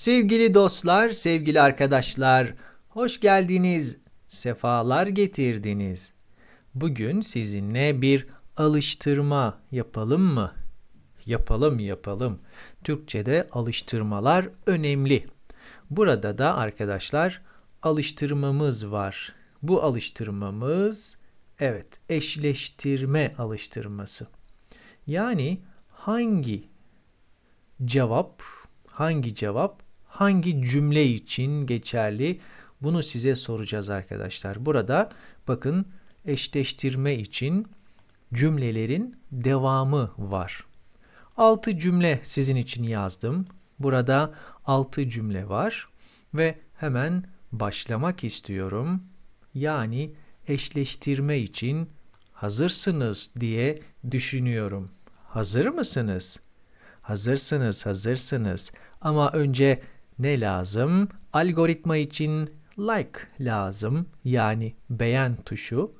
Sevgili dostlar, sevgili arkadaşlar, hoş geldiniz, sefalar getirdiniz. Bugün sizinle bir alıştırma yapalım mı? Yapalım, yapalım. Türkçede alıştırmalar önemli. Burada da arkadaşlar alıştırmamız var. Bu alıştırmamız evet eşleştirme alıştırması. Yani hangi cevap hangi cevap hangi cümle için geçerli bunu size soracağız arkadaşlar. Burada bakın eşleştirme için cümlelerin devamı var. 6 cümle sizin için yazdım. Burada 6 cümle var ve hemen başlamak istiyorum. Yani eşleştirme için hazırsınız diye düşünüyorum. Hazır mısınız? Hazırsınız, hazırsınız. Ama önce ne lazım? Algoritma için like lazım. Yani beğen tuşu.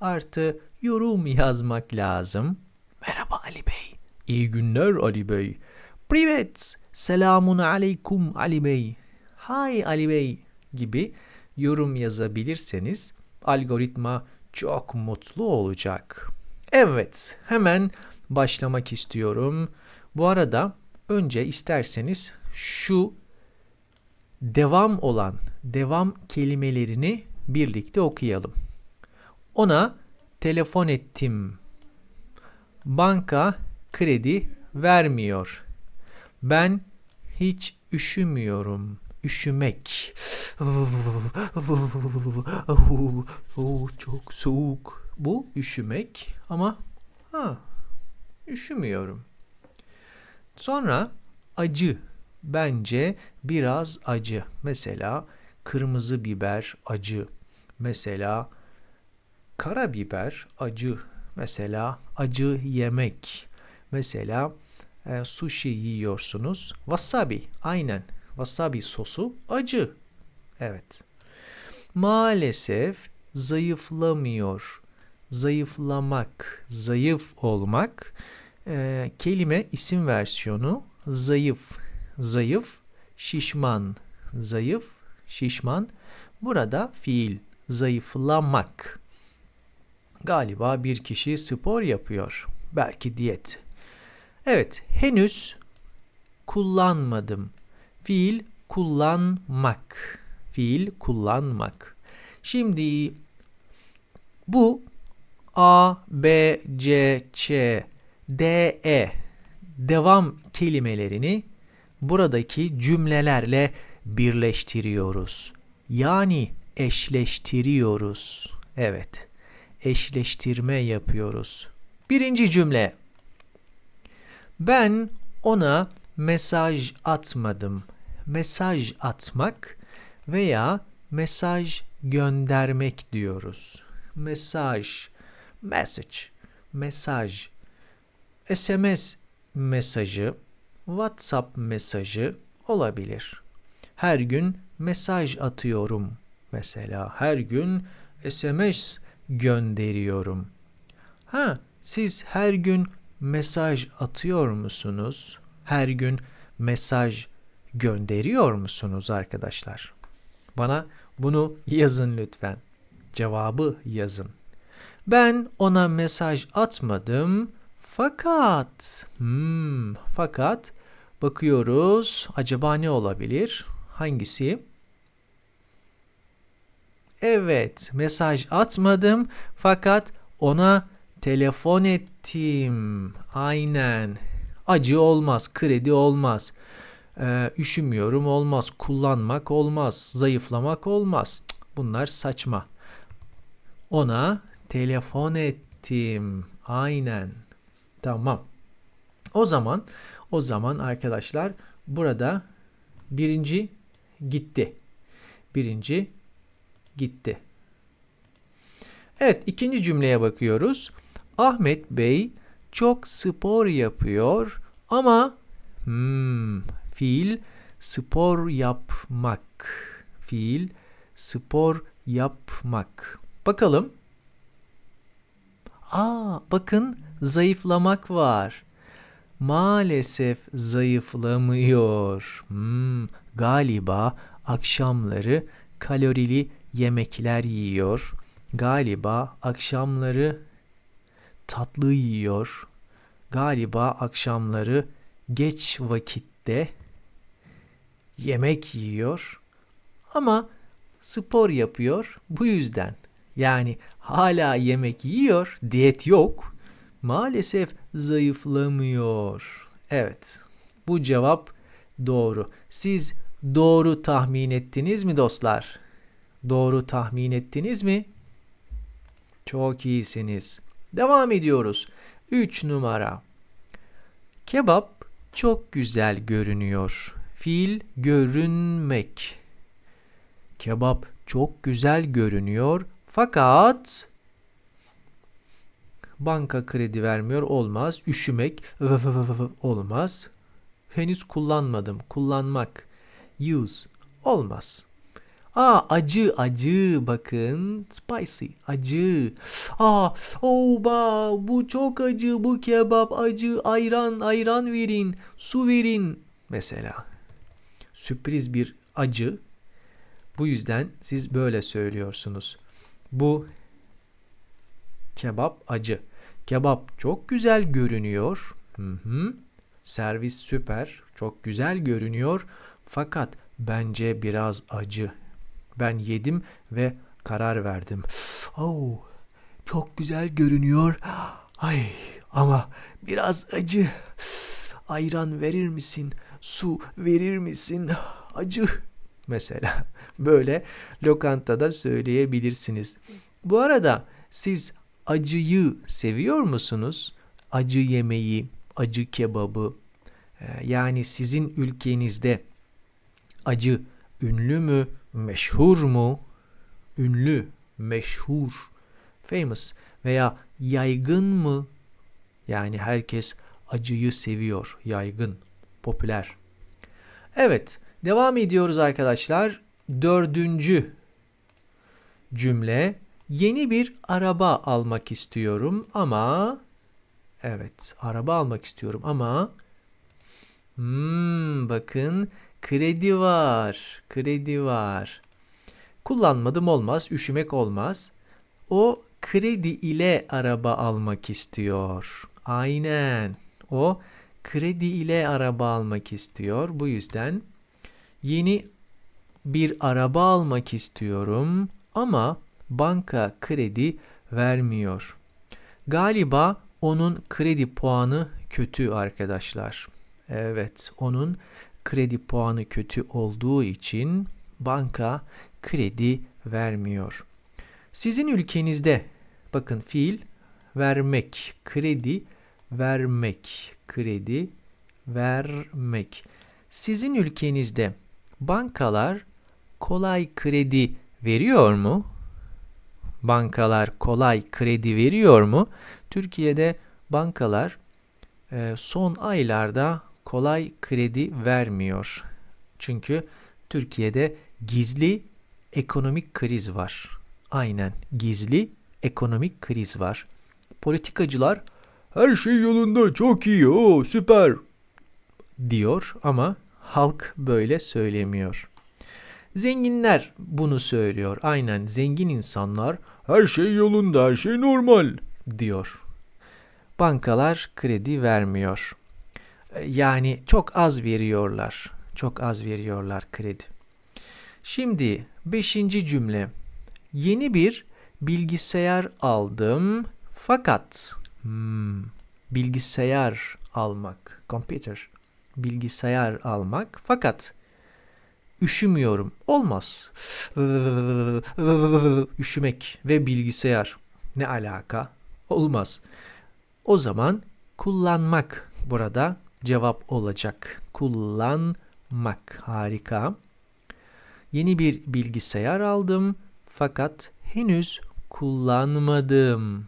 Artı yorum yazmak lazım. Merhaba Ali Bey. İyi günler Ali Bey. Privet. Selamun aleyküm Ali Bey. Hay Ali Bey gibi yorum yazabilirseniz algoritma çok mutlu olacak. Evet, hemen başlamak istiyorum. Bu arada önce isterseniz şu devam olan devam kelimelerini birlikte okuyalım. Ona telefon ettim. Banka kredi vermiyor. Ben hiç üşümüyorum. Üşümek. Çok soğuk. Bu üşümek ama ha üşümüyorum. Sonra acı. Bence biraz acı. Mesela kırmızı biber acı. Mesela karabiber acı. Mesela acı yemek. Mesela e, sushi yiyorsunuz. Wasabi aynen. Wasabi sosu acı. Evet. Maalesef zayıflamıyor. Zayıflamak, zayıf olmak e, kelime isim versiyonu zayıf, zayıf, şişman, zayıf, şişman. Burada fiil zayıflamak. Galiba bir kişi spor yapıyor. Belki diyet. Evet, henüz kullanmadım. Fiil kullanmak. Fiil kullanmak. Şimdi bu A, B, C, Ç, D, E devam kelimelerini buradaki cümlelerle birleştiriyoruz. Yani eşleştiriyoruz. Evet, eşleştirme yapıyoruz. Birinci cümle. Ben ona mesaj atmadım. Mesaj atmak veya mesaj göndermek diyoruz. Mesaj, message, mesaj, SMS mesajı, WhatsApp mesajı olabilir. Her gün mesaj atıyorum mesela. Her gün SMS gönderiyorum. Ha, siz her gün mesaj atıyor musunuz? Her gün mesaj gönderiyor musunuz arkadaşlar? Bana bunu yazın lütfen. Cevabı yazın. Ben ona mesaj atmadım fakat hmm, fakat bakıyoruz acaba ne olabilir? Hangisi? Evet, mesaj atmadım fakat ona telefon ettim. Aynen. Acı olmaz, kredi olmaz. Ee, üşümüyorum olmaz, kullanmak olmaz, zayıflamak olmaz. Bunlar saçma. Ona telefon ettim. Aynen. Tamam. O zaman o zaman arkadaşlar burada birinci gitti. Birinci gitti. Evet ikinci cümleye bakıyoruz. Ahmet Bey çok spor yapıyor ama hmm, fiil spor yapmak. Fiil spor yapmak. Bakalım. Aa bakın zayıflamak var. maalesef zayıflamıyor. Hmm, galiba akşamları kalorili yemekler yiyor. Galiba akşamları tatlı yiyor. Galiba akşamları geç vakitte yemek yiyor. Ama spor yapıyor bu yüzden. Yani hala yemek yiyor, diyet yok. Maalesef zayıflamıyor. Evet. Bu cevap doğru. Siz doğru tahmin ettiniz mi dostlar? Doğru tahmin ettiniz mi? Çok iyisiniz. Devam ediyoruz. 3 numara. Kebap çok güzel görünüyor. Fiil görünmek. Kebap çok güzel görünüyor fakat banka kredi vermiyor olmaz. Üşümek olmaz. Henüz kullanmadım. Kullanmak. Use olmaz. Aa acı acı bakın spicy acı. Aa oh ba bu çok acı bu kebap acı ayran ayran verin su verin mesela. Sürpriz bir acı. Bu yüzden siz böyle söylüyorsunuz. Bu kebap acı. Kebap çok güzel görünüyor. Hı hı. Servis süper. Çok güzel görünüyor. Fakat bence biraz acı. Ben yedim ve karar verdim. Oh, çok güzel görünüyor. Ay ama biraz acı. Ayran verir misin? Su verir misin? Acı. Mesela böyle lokantada söyleyebilirsiniz. Bu arada siz acıyı seviyor musunuz? Acı yemeği, acı kebabı. Yani sizin ülkenizde acı ünlü mü, meşhur mu? Ünlü, meşhur, famous veya yaygın mı? Yani herkes acıyı seviyor, yaygın, popüler. Evet, devam ediyoruz arkadaşlar. Dördüncü cümle. Yeni bir araba almak istiyorum ama evet, araba almak istiyorum ama hmm, bakın Kredi var. Kredi var. Kullanmadım olmaz. Üşümek olmaz. O kredi ile araba almak istiyor. Aynen. O kredi ile araba almak istiyor. Bu yüzden yeni bir araba almak istiyorum ama banka kredi vermiyor. Galiba onun kredi puanı kötü arkadaşlar. Evet, onun kredi puanı kötü olduğu için banka kredi vermiyor. Sizin ülkenizde bakın fiil vermek, kredi vermek, kredi vermek. Sizin ülkenizde bankalar kolay kredi veriyor mu? Bankalar kolay kredi veriyor mu? Türkiye'de bankalar e, son aylarda kolay kredi vermiyor. Çünkü Türkiye'de gizli ekonomik kriz var. Aynen gizli ekonomik kriz var. Politikacılar her şey yolunda çok iyi o süper diyor ama halk böyle söylemiyor. Zenginler bunu söylüyor. Aynen zengin insanlar her şey yolunda, her şey normal diyor. Bankalar kredi vermiyor. Yani çok az veriyorlar. Çok az veriyorlar kredi. Şimdi beşinci cümle. Yeni bir bilgisayar aldım fakat hmm, bilgisayar almak, computer, bilgisayar almak fakat üşümüyorum. Olmaz. Üşümek ve bilgisayar ne alaka? Olmaz. O zaman kullanmak burada cevap olacak. Kullanmak. Harika. Yeni bir bilgisayar aldım fakat henüz kullanmadım.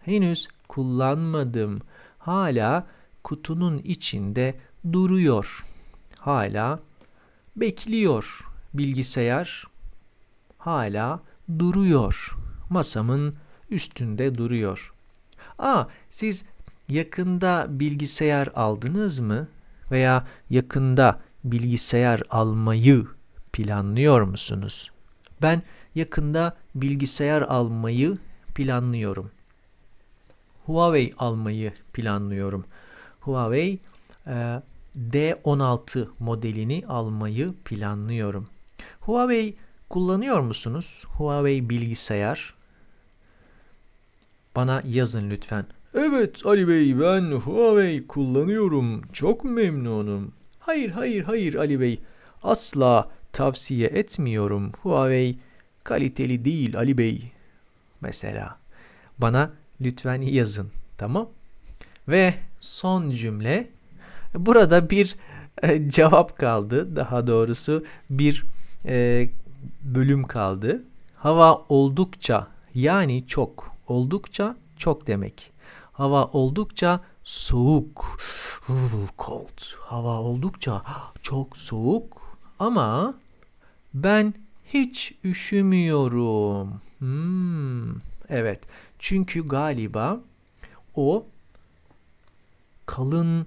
Henüz kullanmadım. Hala kutunun içinde duruyor. Hala bekliyor. Bilgisayar hala duruyor. Masamın üstünde duruyor. Aa, siz yakında bilgisayar aldınız mı? Veya yakında bilgisayar almayı planlıyor musunuz? Ben yakında bilgisayar almayı planlıyorum. Huawei almayı planlıyorum. Huawei e, D16 modelini almayı planlıyorum. Huawei kullanıyor musunuz? Huawei bilgisayar. Bana yazın lütfen. Evet Ali Bey ben Huawei kullanıyorum. Çok memnunum. Hayır hayır hayır Ali Bey. Asla tavsiye etmiyorum. Huawei kaliteli değil Ali Bey. Mesela bana lütfen yazın. Tamam? Ve son cümle. Burada bir e, cevap kaldı. Daha doğrusu bir e, bölüm kaldı. Hava oldukça yani çok oldukça çok demek. Hava oldukça soğuk. Cold. Hava oldukça çok soğuk ama ben hiç üşümüyorum. Hmm, evet. Çünkü galiba o kalın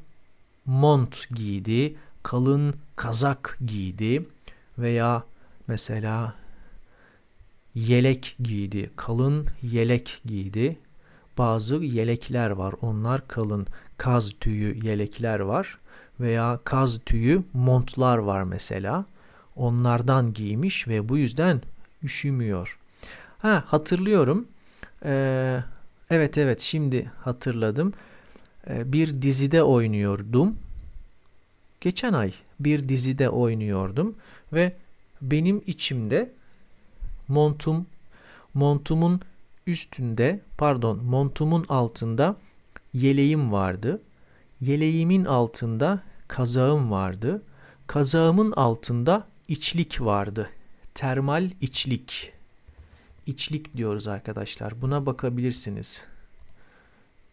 mont giydi, kalın kazak giydi veya mesela yelek giydi, kalın yelek giydi. Bazı yelekler var. Onlar kalın kaz tüyü yelekler var veya kaz tüyü montlar var mesela. Onlardan giymiş ve bu yüzden üşümüyor. Ha hatırlıyorum. Ee, evet evet şimdi hatırladım. Ee, bir dizide oynuyordum. Geçen ay bir dizide oynuyordum ve benim içimde montum montumun üstünde pardon montumun altında yeleğim vardı. Yeleğimin altında kazağım vardı. Kazağımın altında içlik vardı. Termal içlik. İçlik diyoruz arkadaşlar. Buna bakabilirsiniz.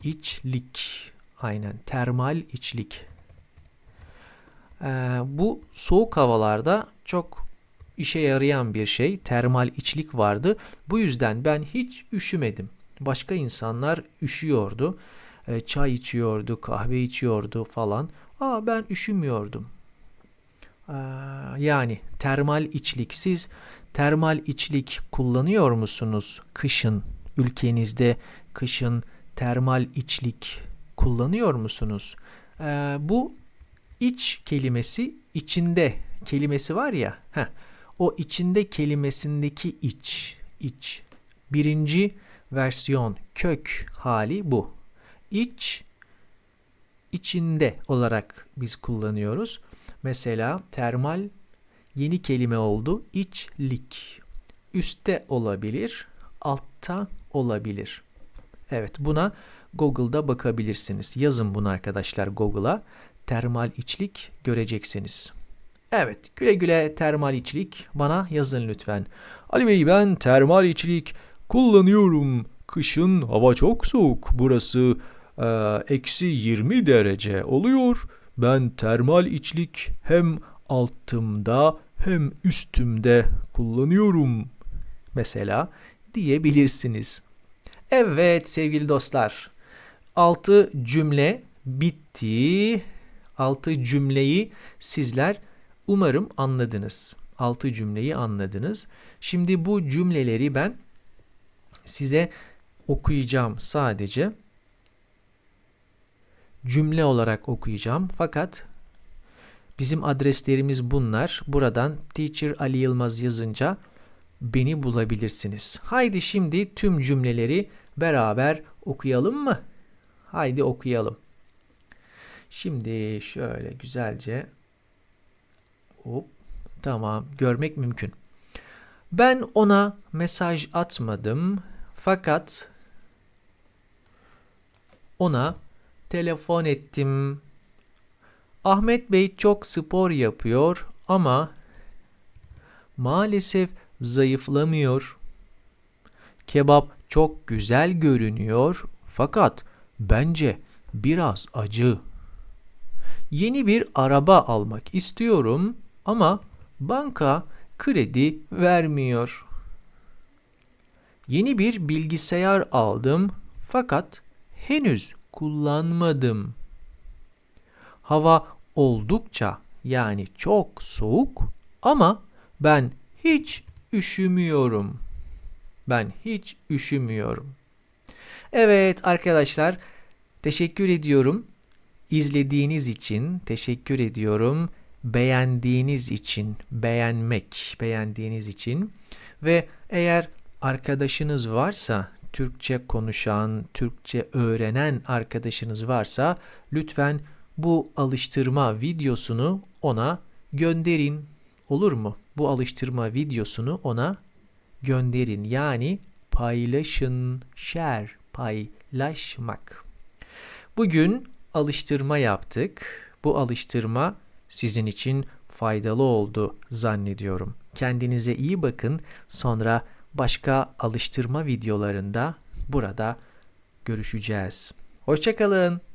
İçlik. Aynen. Termal içlik. Ee, bu soğuk havalarda çok işe yarayan bir şey. Termal içlik vardı. Bu yüzden ben hiç üşümedim. Başka insanlar üşüyordu. Ee, çay içiyordu, kahve içiyordu falan. Aa ben üşümüyordum. Ee, yani termal içlik. Siz termal içlik kullanıyor musunuz kışın? Ülkenizde kışın termal içlik kullanıyor musunuz? Ee, bu iç kelimesi içinde kelimesi var ya. Heh, o içinde kelimesindeki iç, iç. Birinci versiyon kök hali bu. İç içinde olarak biz kullanıyoruz. Mesela termal yeni kelime oldu. İçlik. Üste olabilir, altta olabilir. Evet buna Google'da bakabilirsiniz. Yazın bunu arkadaşlar Google'a. Termal içlik göreceksiniz. Evet güle güle termal içlik bana yazın lütfen. Ali Bey ben termal içlik kullanıyorum. Kışın hava çok soğuk. Burası e, eksi 20 derece oluyor. Ben termal içlik hem altımda hem üstümde kullanıyorum. Mesela diyebilirsiniz. Evet sevgili dostlar. Altı cümle bitti. Altı cümleyi sizler umarım anladınız. Altı cümleyi anladınız. Şimdi bu cümleleri ben size okuyacağım sadece. Cümle olarak okuyacağım. Fakat bizim adreslerimiz bunlar. Buradan Teacher Ali Yılmaz yazınca beni bulabilirsiniz. Haydi şimdi tüm cümleleri beraber okuyalım mı? Haydi okuyalım. Şimdi şöyle güzelce hop tamam görmek mümkün. Ben ona mesaj atmadım fakat ona telefon ettim. Ahmet Bey çok spor yapıyor ama maalesef zayıflamıyor. Kebap çok güzel görünüyor fakat bence biraz acı. Yeni bir araba almak istiyorum ama banka kredi vermiyor. Yeni bir bilgisayar aldım fakat henüz kullanmadım. Hava oldukça yani çok soğuk ama ben hiç üşümüyorum. Ben hiç üşümüyorum. Evet arkadaşlar teşekkür ediyorum. İzlediğiniz için teşekkür ediyorum. Beğendiğiniz için, beğenmek, beğendiğiniz için ve eğer arkadaşınız varsa, Türkçe konuşan, Türkçe öğrenen arkadaşınız varsa lütfen bu alıştırma videosunu ona gönderin. Olur mu? Bu alıştırma videosunu ona gönderin. Yani paylaşın, share, paylaşmak. Bugün alıştırma yaptık. Bu alıştırma sizin için faydalı oldu zannediyorum. Kendinize iyi bakın. Sonra başka alıştırma videolarında burada görüşeceğiz. Hoşçakalın.